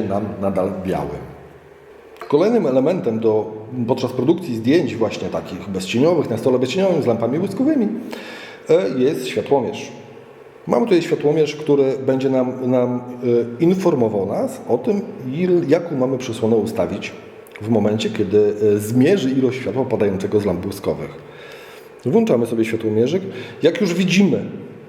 nam nadal biały. Kolejnym elementem do, podczas produkcji zdjęć właśnie takich bezcieniowych, na stole bezcieniowym z lampami błyskowymi e, jest światłomierz. Mamy tutaj światłomierz, który będzie nam, nam e, informował nas o tym, il, jaką mamy przysłonę ustawić w momencie, kiedy e, zmierzy ilość światła padającego z lamp błyskowych. Włączamy sobie światłomierzyk. Jak już widzimy,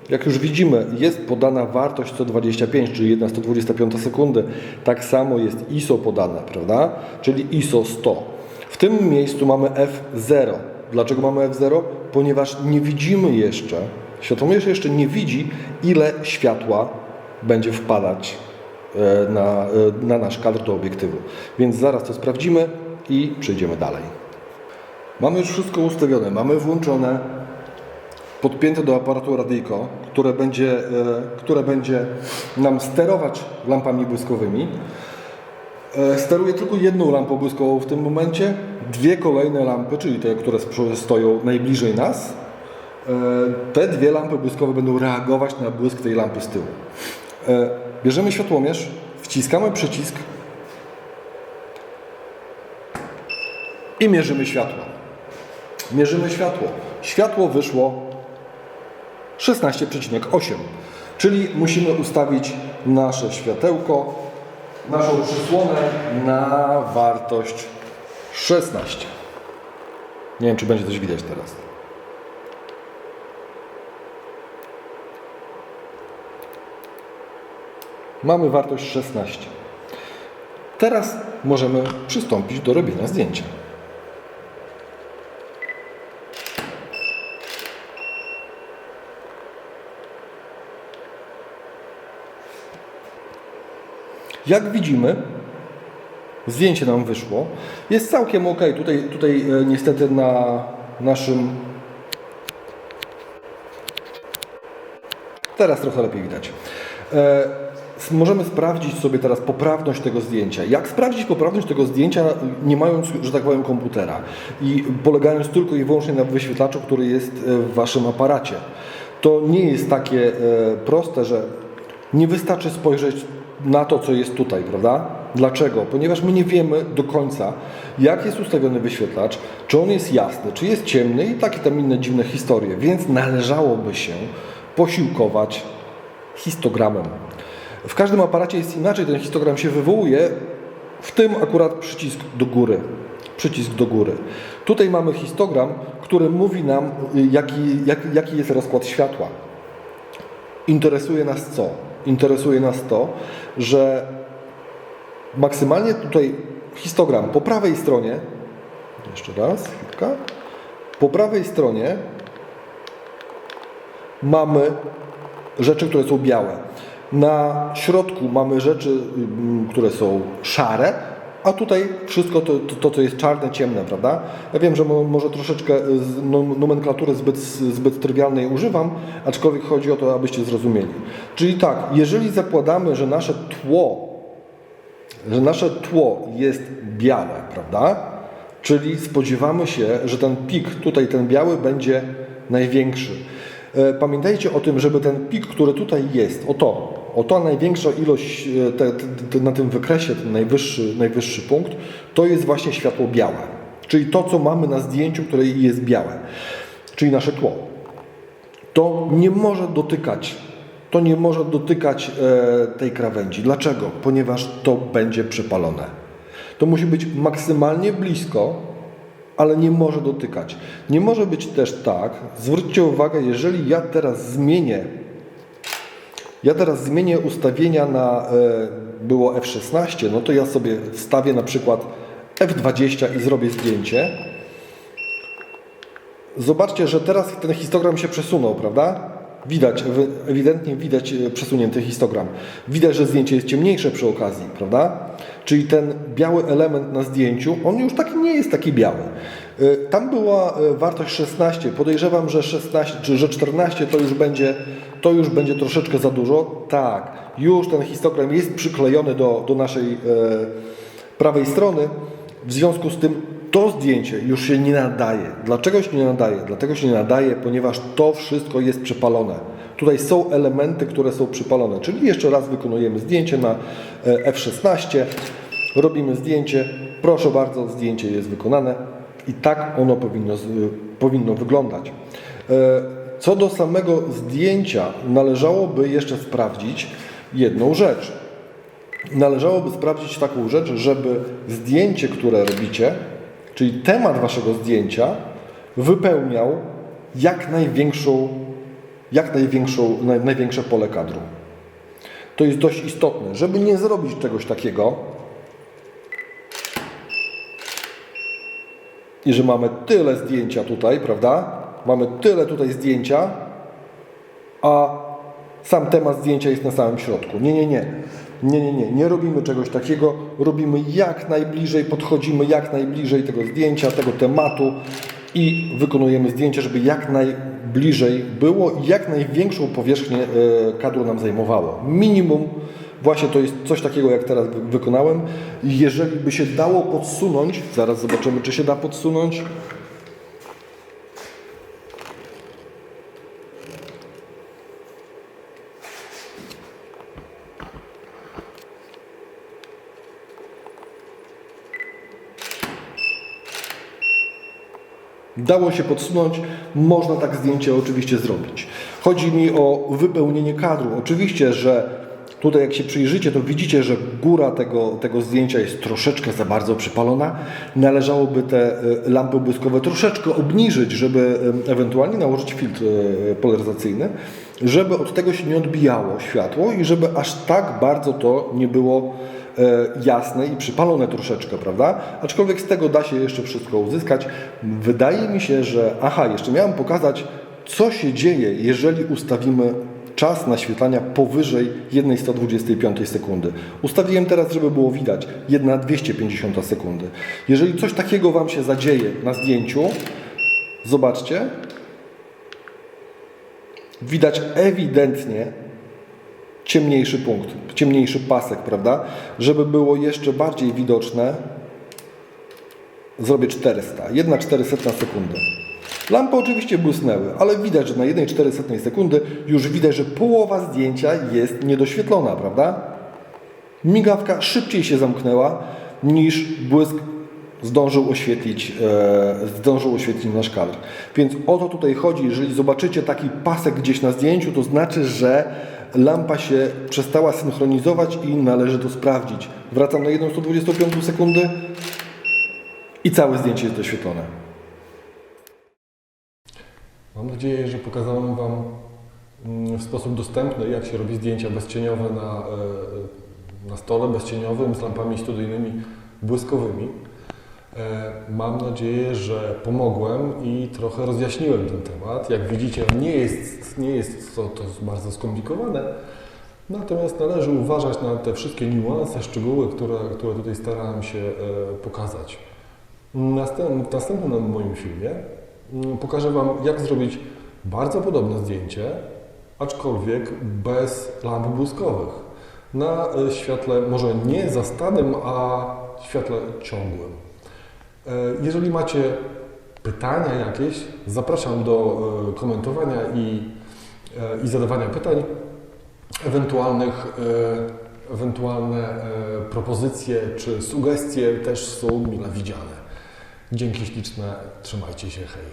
jak już widzimy, jest podana wartość 125, czyli 1 125 sekundy. Tak samo jest ISO podane, prawda? Czyli ISO 100. W tym miejscu mamy F0. Dlaczego mamy F0? Ponieważ nie widzimy jeszcze, światłomierz jeszcze nie widzi, ile światła będzie wpadać e, na, e, na nasz kadr do obiektywu. Więc zaraz to sprawdzimy i przejdziemy dalej. Mamy już wszystko ustawione, mamy włączone, podpięte do aparatu radyjko, które będzie, e, które będzie nam sterować lampami błyskowymi. E, Steruję tylko jedną lampą błyskową w tym momencie, dwie kolejne lampy, czyli te, które stoją najbliżej nas. E, Te dwie lampy błyskowe będą reagować na błysk tej lampy z tyłu. Bierzemy światłomierz, wciskamy przycisk i mierzymy światło. Mierzymy światło. Światło wyszło 16,8. Czyli musimy ustawić nasze światełko, naszą przysłonę na wartość 16. Nie wiem, czy będzie coś widać teraz. Mamy wartość 16. Teraz możemy przystąpić do robienia zdjęcia. Jak widzimy, zdjęcie nam wyszło. Jest całkiem ok. Tutaj, tutaj e, niestety na naszym. Teraz trochę lepiej widać. E, możemy sprawdzić sobie teraz poprawność tego zdjęcia. Jak sprawdzić poprawność tego zdjęcia, nie mając, że tak powiem, komputera i polegając tylko i wyłącznie na wyświetlaczu, który jest e, w Waszym aparacie. To nie jest takie proste, że nie wystarczy spojrzeć na to, co jest tutaj, prawda? Dlaczego? Ponieważ my nie wiemy do końca, jak jest ustawiony wyświetlacz, czy on jest jasny, czy jest ciemny i takie tam inne dziwne historie, więc należałoby się posiłkować histogramem. W każdym aparacie jest inaczej, ten histogram się wywołuje, w tym akurat przycisk do góry. Przycisk do góry. Tutaj mamy histogram, który mówi nam, y, jaki, jak, jaki jest rozkład światła. Interesuje nas co? Interesuje nas to, że maksymalnie tutaj histogram po prawej stronie, jeszcze raz, chwilkę, po prawej stronie mamy rzeczy, które są białe. Na środku mamy rzeczy, ym, które są szare, a tutaj wszystko to, to, to co jest czarne, ciemne, prawda? Ja wiem, że mo, może troszeczkę z nom- nomenklatury zbyt, zbyt trywialnej używam, aczkolwiek chodzi o to, abyście zrozumieli. Czyli tak, jeżeli zakładamy, że nasze tło, że nasze tło jest białe, prawda? Czyli spodziewamy się, że ten pik, tutaj ten biały będzie największy. E, Pamiętajcie o tym, żeby ten pik, który tutaj jest, oto, oto największa ilość e, te, te, te, na tym wykresie, ten najwyższy, najwyższy punkt, to jest właśnie światło białe. Czyli to, co mamy na zdjęciu, które jest białe, czyli nasze tło. To nie może dotykać, to nie może dotykać e, tej krawędzi. Dlaczego? Ponieważ to będzie przepalone. To musi być maksymalnie blisko, ale nie może dotykać. Nie może być też tak, zwróćcie uwagę, jeżeli ja teraz zmienię, ja teraz zmienię ustawienia na, e, było F16, no to ja sobie wstawię na przykład F20 i zrobię zdjęcie. Zobaczcie, że teraz ten histogram się przesunął, prawda? Widać, ewidentnie widać e, przesunięty histogram. Widać, że zdjęcie jest ciemniejsze przy okazji, prawda? Czyli ten biały element na zdjęciu, on już taki nie jest taki biały. E, Tam była e, wartość 16. Podejrzewam, że 16 czy że 14 to już będzie, to już będzie troszeczkę za dużo. Tak, już ten histogram jest przyklejony do, do naszej prawej strony. W związku z tym to zdjęcie już się nie nadaje. Dlaczego się nie nadaje? Dlatego się nie nadaje, ponieważ to wszystko jest przepalone. Tutaj są elementy, które są przypalone, czyli jeszcze raz wykonujemy zdjęcie na e, F16, robimy zdjęcie, proszę bardzo, zdjęcie jest wykonane i tak ono powinno, powinno wyglądać. E, Co do samego zdjęcia, należałoby jeszcze sprawdzić jedną rzecz. Należałoby sprawdzić taką rzecz, żeby zdjęcie, które robicie, czyli temat waszego zdjęcia, wypełniał jak największą, jak największą, naj, największe pole kadru. To jest dość istotne, żeby nie zrobić czegoś takiego, i że mamy tyle zdjęcia tutaj, prawda? Mamy tyle tutaj zdjęcia, a sam temat zdjęcia jest na samym środku. Nie, nie, nie. Nie, nie, nie. Nie robimy czegoś takiego. Robimy jak najbliżej, podchodzimy jak najbliżej tego zdjęcia, tego tematu i wykonujemy zdjęcie, żeby jak najbliżej było i jak największą powierzchnię e, kadru nam zajmowało. Minimum Właśnie to jest coś takiego, jak teraz wy- wykonałem. Jeżeli by się dało podsunąć, zaraz zobaczymy, czy się da podsunąć. Dało się podsunąć, można tak zdjęcie oczywiście zrobić. Chodzi mi o wypełnienie kadru. Oczywiście, że tutaj jak się przyjrzycie, to widzicie, że góra tego, tego zdjęcia jest troszeczkę za bardzo przypalona. Należałoby te e, lampy błyskowe troszeczkę obniżyć, żeby e, ewentualnie nałożyć filtr e, polaryzacyjny, żeby od tego się nie odbijało światło i żeby aż tak bardzo to nie było jasne i przypalone troszeczkę, prawda? Aczkolwiek z tego da się jeszcze wszystko uzyskać. Wydaje mi się, że aha, jeszcze miałem pokazać, co się dzieje, jeżeli ustawimy czas naświetlania powyżej 1,125 sekundy. Ustawiłem teraz, żeby było widać 1,250 sekundy. Jeżeli coś takiego Wam się zadzieje na zdjęciu, zobaczcie, widać ewidentnie ciemniejszy punkt, ciemniejszy pasek, prawda? Żeby było jeszcze bardziej widoczne, zrobię 400, 1,400 sekundy. Lampy oczywiście błysnęły, ale widać, że na 1,400 sekundy już widać, że połowa zdjęcia jest niedoświetlona, prawda? Migawka szybciej się zamknęła niż błysk zdążył oświetlić, e, zdążył oświetlić nasz kadr. Więc o to tutaj chodzi. Jeżeli zobaczycie taki pasek gdzieś na zdjęciu, to znaczy, że lampa się przestała synchronizować i należy to sprawdzić. Wracam na 1,125 sekundy i całe zdjęcie jest doświetlone. Mam nadzieję, że pokazałem Wam mm, w sposób dostępny, jak się robi zdjęcia bezcieniowe na, e, na stole bezcieniowym z lampami studyjnymi błyskowymi. E, Mam nadzieję, że pomogłem i trochę rozjaśniłem ten temat. Jak widzicie, nie jest, nie jest to, to bardzo skomplikowane, natomiast należy uważać na te wszystkie niuanse, szczegóły, które, które tutaj starałem się e, pokazać. W następnym moim filmie mm, pokażę Wam, jak zrobić bardzo podobne zdjęcie, aczkolwiek bez lamp błyskowych. Na e, świetle może nie zastanym, a świetle ciągłym. E, Jeżeli macie pytania jakieś, zapraszam do e, komentowania i, e, i zadawania pytań. Ewentualnych, ewentualne propozycje czy sugestie też są mile widziane. Dzięki śliczne, trzymajcie się, hej.